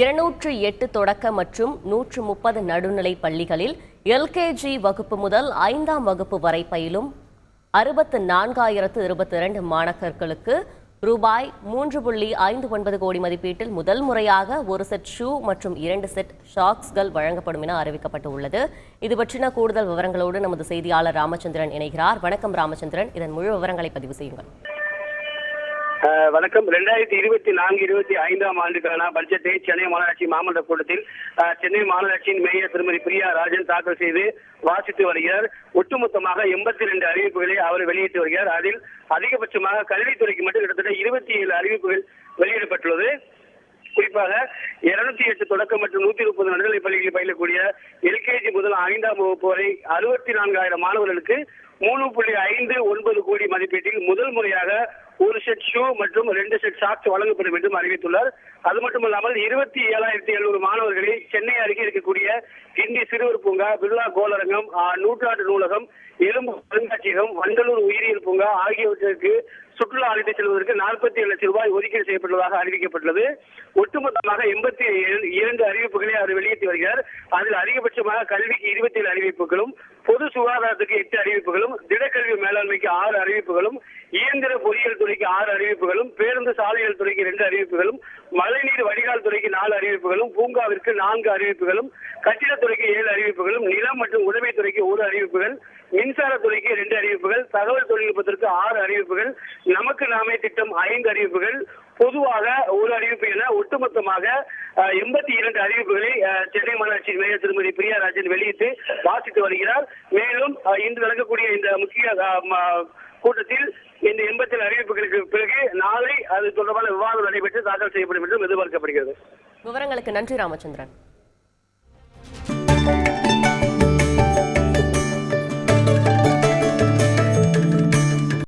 இருநூற்று எட்டு தொடக்க மற்றும் நூற்று முப்பது நடுநிலை பள்ளிகளில் எல்கேஜி வகுப்பு முதல் ஐந்தாம் வகுப்பு வரை பயிலும் அறுபத்து நான்காயிரத்து இருபத்தி இரண்டு மாணக்கர்களுக்கு ரூபாய் மூன்று புள்ளி ஐந்து ஒன்பது கோடி மதிப்பீட்டில் முதல் முறையாக ஒரு செட் ஷூ மற்றும் இரண்டு செட் ஷாக்ஸ்கள் வழங்கப்படும் என அறிவிக்கப்பட்டு உள்ளது இது பற்றின கூடுதல் விவரங்களோடு நமது செய்தியாளர் ராமச்சந்திரன் இணைகிறார். வணக்கம் ராமச்சந்திரன். இதன் முழு விவரங்களை பதிவு செய்யுங்கள். வணக்கம். ரெண்டாயிரத்தி இருபத்தி நான்கு இருபத்தி ஐந்தாம் ஆண்டுக்கான பட்ஜெட்டை சென்னை மாநகராட்சி மாமன்ற கூட்டத்தில் சென்னை மாநகராட்சியின் மேயர் திருமதி பிரியா ராஜன் தாக்கல் செய்து வாசித்து வருகிறார். ஒட்டுமொத்தமாக எண்பத்தி ரெண்டு அறிவிப்புகளை அவர் வெளியிட்டு வருகிறார். அதில் அதிகபட்சமாக கல்வித்துறைக்கு மட்டும் கிட்டத்தட்ட இருபத்தி ஏழு அறிவிப்புகள் வெளியிடப்பட்டுள்ளது. குறிப்பாக இருநூத்தி எட்டு தொடக்கம் மற்றும் நூத்தி முப்பது நடுநிலை பள்ளிகளில் பயிலக்கூடிய எல்கேஜி முதல் ஐந்தாம் வகுப்பு வரை அறுபத்தி நான்காயிரம் மாணவர்களுக்கு மூணு புள்ளி ஐந்து ஒன்பது கோடி மதிப்பீட்டில் முதல் முறையாக ஒரு செட் ஷூ மற்றும் ரெண்டு செட் சாக்ஸ் வழங்கப்படும் என்றும் அறிவித்துள்ளார். அது மட்டுமல்லாமல் இருபத்தி ஏழாயிரத்தி எழுநூறு மாணவர்களை சென்னை அருகே இருக்கக்கூடிய கிண்டி சிறுவர் பூங்கா பிர்லா கோளரங்கம் நூற்றாண்டு நூலகம் எலும்பு அருங்காட்சியகம் வண்டலூர் உயிரியல் பூங்கா ஆகியவற்றிற்கு சுற்றுலா அழைத்து செல்வதற்கு நாற்பத்தி ஏழு லட்சம் ரூபாய் ஒதுக்கீடு செய்யப்பட்டுள்ளதாக அறிவிக்கப்பட்டுள்ளது. ஒட்டுமொத்தமாக எண்பத்தி இரண்டு அறிவிப்புகளை அவர் வெளியிட்டு வருகிறார். அதில் அதிகபட்சமாக கல்விக்கு இருபத்தி ஏழு அறிவிப்புகளும் பொது சுகாதாரத்துக்கு எட்டு அறிவிப்புகளும் திடக்கல்வி மேலாண்மைக்கு ஆறு அறிவிப்புகளும் இயந்திர பொறியியல் துறைக்கு ஆறு அறிவிப்புகளும் பேருந்து சாலைகள் துறைக்கு ரெண்டு அறிவிப்புகளும் மழைநீர் வடிகால் துறைக்கு நாலு அறிவிப்புகளும் பூங்காவிற்கு நான்கு அறிவிப்புகளும் கட்டிடத்துறைக்கு ஏழு அறிவிப்புகளும் நிலம் மற்றும் உடைமை துறைக்கு ஒரு அறிவிப்புகள் மின்சாரத்துறைக்கு ரெண்டு அறிவிப்புகள் தகவல் தொழில்நுட்பத்திற்கு ஆறு அறிவிப்புகள் நமக்கு நாமே திட்டம் ஐந்து அறிவிப்புகள் பொதுவாக ஒரு அறிவிப்பு என ஒட்டுமொத்தமாக எண்பத்தி இரண்டு அறிவிப்புகளை சென்னை மாநகராட்சி மேயர் திருமதி பிரியா ராஜன் வெளியிட்டு வாசித்து வருகிறார். மேலும் இன்று நடக்கக்கூடிய இந்த முக்கிய கூட்டத்தில் இந்த எண்பத்தி ஏழு அறிவிப்புகளுக்கு பிறகு நாளை அது தொடர்பான விவாதம் நடைபெற்று தாக்கல் செய்யப்படும் என்றும் எதிர்பார்க்கப்படுகிறது. விவரங்களுக்கு நன்றி ராமச்சந்திரன்.